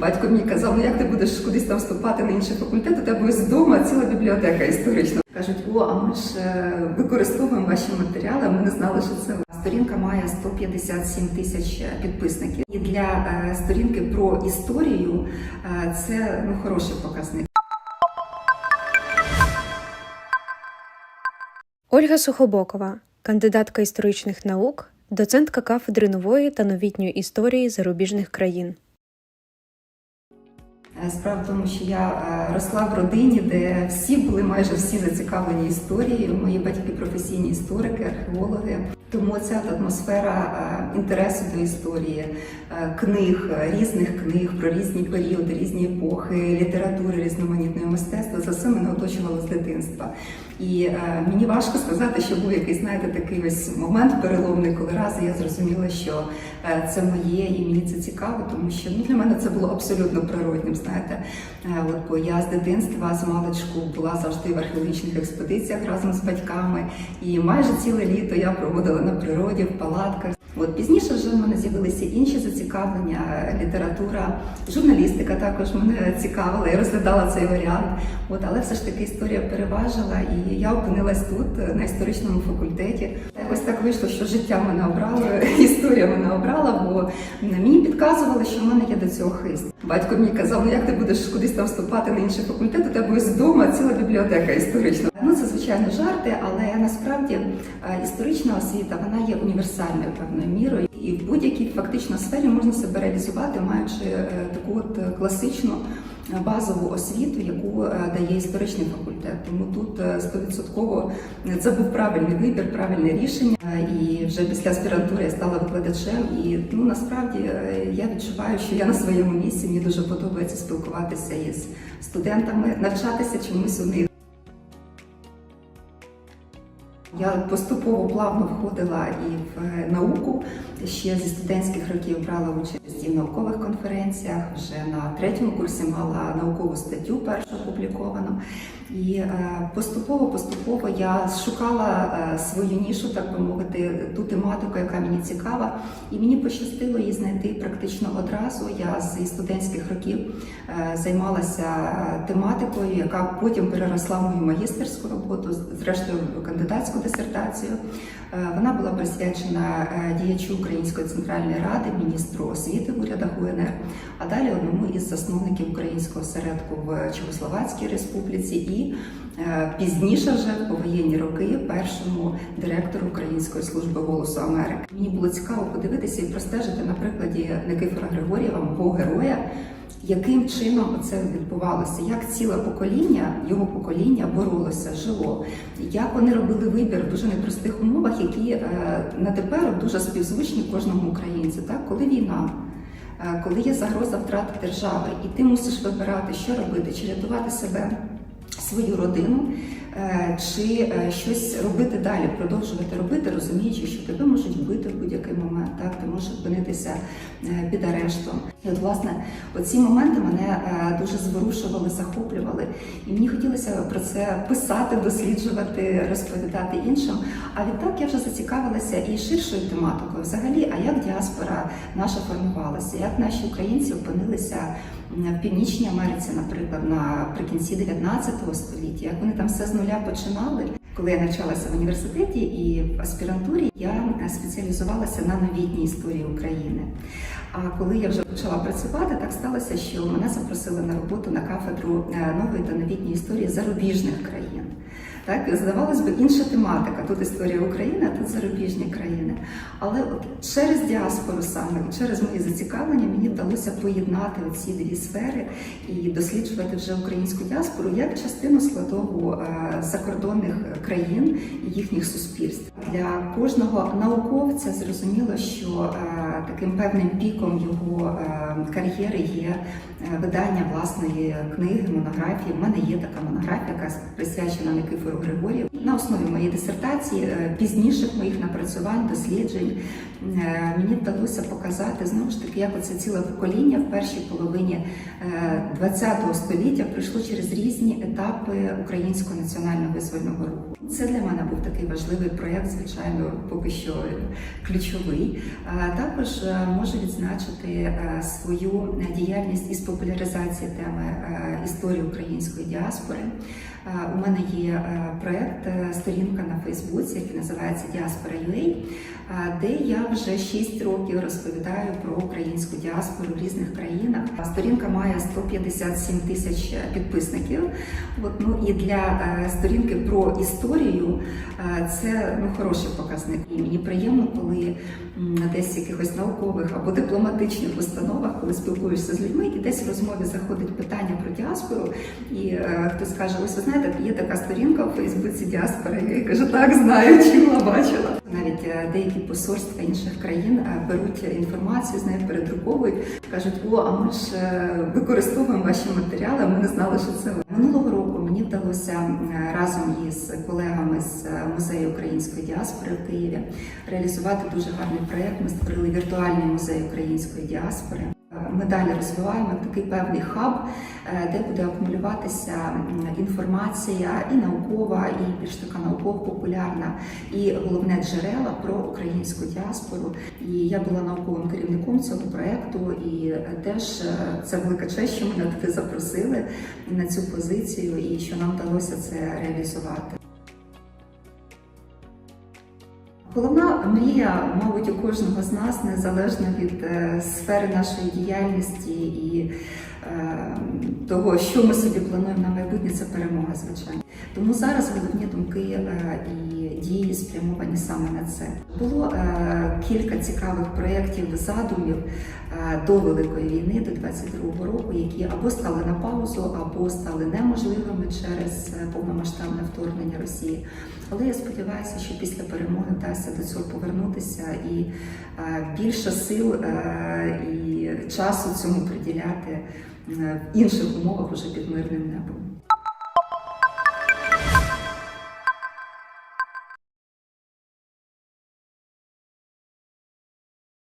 Батько мені казав, ну як ти будеш кудись там вступати на інший факультет, у тебе ось вдома ціла бібліотека історична. Кажуть, о, а ми ж е, використовуємо ваші матеріали. Ми не знали, що це сторінка має 157 тисяч підписників. І для е, сторінки про історію е, це ну хороший показник. Ольга Сухобокова, кандидатка історичних наук, доцентка кафедри нової та новітньої історії зарубіжних країн. Е, Справа в тому, що я е, росла в родині, де всі були майже всі зацікавлені історією. Мої батьки професійні історики, археологи. Тому ця атмосфера е, інтересу до історії, книг, різних книг про різні періоди, різні епохи, літератури, різноманітного мистецтва це все мене оточувало з дитинства. І мені важко сказати, що був якийсь, знаєте, такий ось момент переломний, коли раз я зрозуміла, що це моє і мені це цікаво, тому що ну, для мене це було абсолютно природнім. Знаєте, Е, от бо я з дитинства з маличку була завжди в археологічних експедиціях разом з батьками, і майже ціле літо я проводила на природі в палатках. От пізніше вже в мене з'явилися інші зацікавлення, е, література, журналістика також мене цікавила. Я розглядала цей варіант. От, але все ж таки історія переважила, і я опинилась тут е, на історичному факультеті. Ось так вийшло, що життя мене обрало, історія мене обрала, бо мені підказували, що в мене є до цього хист. Батько мені казав, ну як ти будеш кудись там вступати на інший факультет, у тебе ось вдома ціла бібліотека історична. Звичайно жарти, але насправді е, історична освіта вона є універсальною певною мірою, і в будь-якій фактично сфері можна себе реалізувати, маючи е, таку от класичну е, базову освіту, яку дає історичний факультет. Тому тут стовідсотково це був правильний вибір, правильне рішення. І вже після аспірантури я стала викладачем. І ну насправді я відчуваю, що я на своєму місці. Мені дуже подобається спілкуватися із студентами, навчатися чомусь у них. Я поступово плавно входила і в е, науку. Ще зі студентських років брала участь і в наукових конференціях. Вже на третьому курсі мала наукову статтю першу опубліковану. І е, поступово, поступово я шукала е, свою нішу, так би мовити, ту тематику, яка мені цікава, і мені пощастило її знайти практично одразу. Я з студентських років е, займалася е, тематикою, яка потім переросла в мою магістерську роботу, зрештою кандидатську дисертацію. Е, Вона була присвячена е, діячу Української центральної ради, міністру освіти в урядах УНР, а далі одному із засновників українського осередку в Чехословацькій республіці і е, пізніше, вже в повоєнні роки, першому директору Української служби голосу Америки. Мені було цікаво подивитися і простежити на прикладі Никифора Григорєва, мого героя. Яким чином це відбувалося? Як ціле покоління, його покоління боролося, жило? Як вони робили вибір в дуже непростих умовах, які е, на тепер дуже співзвучні кожному українцю? Так, коли війна, е, коли є загроза втрати держави, і ти мусиш вибирати, що робити, чи рятувати себе, свою родину, е, чи е, щось робити далі, продовжувати робити, розуміючи, що тебе можуть вбити в будь-який момент, так ти можеш опинитися е, під арештом. І от власне оці моменти мене дуже зворушували, захоплювали, і мені хотілося про це писати, досліджувати, розповідати іншим. А відтак я вже зацікавилася і ширшою тематикою, взагалі, а як діаспора наша формувалася, як наші українці опинилися в Північній Америці, наприклад, наприкінці 19 століття, як вони там все з нуля починали. Коли я навчалася в університеті і в аспірантурі, я спеціалізувалася на новітній історії України. А коли я вже почала працювати, так сталося, що мене запросили на роботу на кафедру е, нової та новітньої історії зарубіжних країн. Так, здавалось би, інша тематика. Тут історія України, а тут зарубіжні країни. Але от через діаспору саме через мої зацікавлення мені вдалося поєднати ці дві сфери і досліджувати вже українську діаспору як частину складову е, закордонних країн і їхніх суспільств. Для кожного науковця зрозуміло, що е, таким певним піком його е, кар'єри є видання власної книги, монографії. У мене є така монографія, яка присвячена Никифору Григорію. На основі моєї дисертації, е, пізніших моїх напрацювань, досліджень, е, мені вдалося показати знову ж таки, як оце ціле покоління в першій половині ХХ століття пройшло через різні етапи українського національного визвольного руху. Це для мене був такий важливий проєкт, звичайно, поки що ключовий. Також е, можу відзначити е, свою діяльність із популяризації теми е, історії української діаспори. У мене є проєкт, сторінка на Фейсбуці, який називається Діаспора.ua, е, де я вже 6 років розповідаю про українську діаспору в різних країнах. Сторінка має 157 тисяч підписників. От, ну і для е, сторінки про історію е, це ну, хороший показник. І мені приємно, коли десь в якихось наукових або дипломатичних установах, коли спілкуєшся з людьми, і десь в розмові заходить питання про діаспору, і е, хтось каже: ось ви знаєте, є така сторінка у Фейсбуці діаспора. Я кажу, так знаю, чула, бачила. Навіть е, деякі посольства інших країн е, беруть інформацію з нею, передруковують, кажуть, о, а ми ж е, використовуємо ваші матеріали. Ми не знали, що це ви». минулого року. Мені вдалося разом із колегами з музею української діаспори в Києві реалізувати дуже гарний проєкт. Ми створили віртуальний музей української діаспори. Ми далі розвиваємо такий певний хаб, е, де буде акумулюватися інформація і наукова, і більш така науково-популярна, і головне джерела про українську діаспору. І я була науковим керівником цього проекту, і е, теж е, це велика честь, що мене туди запросили на цю позицію, і що нам вдалося це реалізувати. Головна мрія, мабуть, у кожного з нас, незалежно від е, сфери нашої діяльності і е, того, що ми собі плануємо на майбутнє, це перемога, звичайно. Тому зараз головні думки е, і дії спрямовані саме на це. Було е, кілька цікавих проєктів, задумів е, до Великої війни, до 22-го року, які або стали на паузу, або стали неможливими через повномасштабне вторгнення Росії. Але я сподіваюся, що після перемоги вдасться до цього повернутися і більше сил і часу цьому приділяти в інших умовах уже під мирним небом.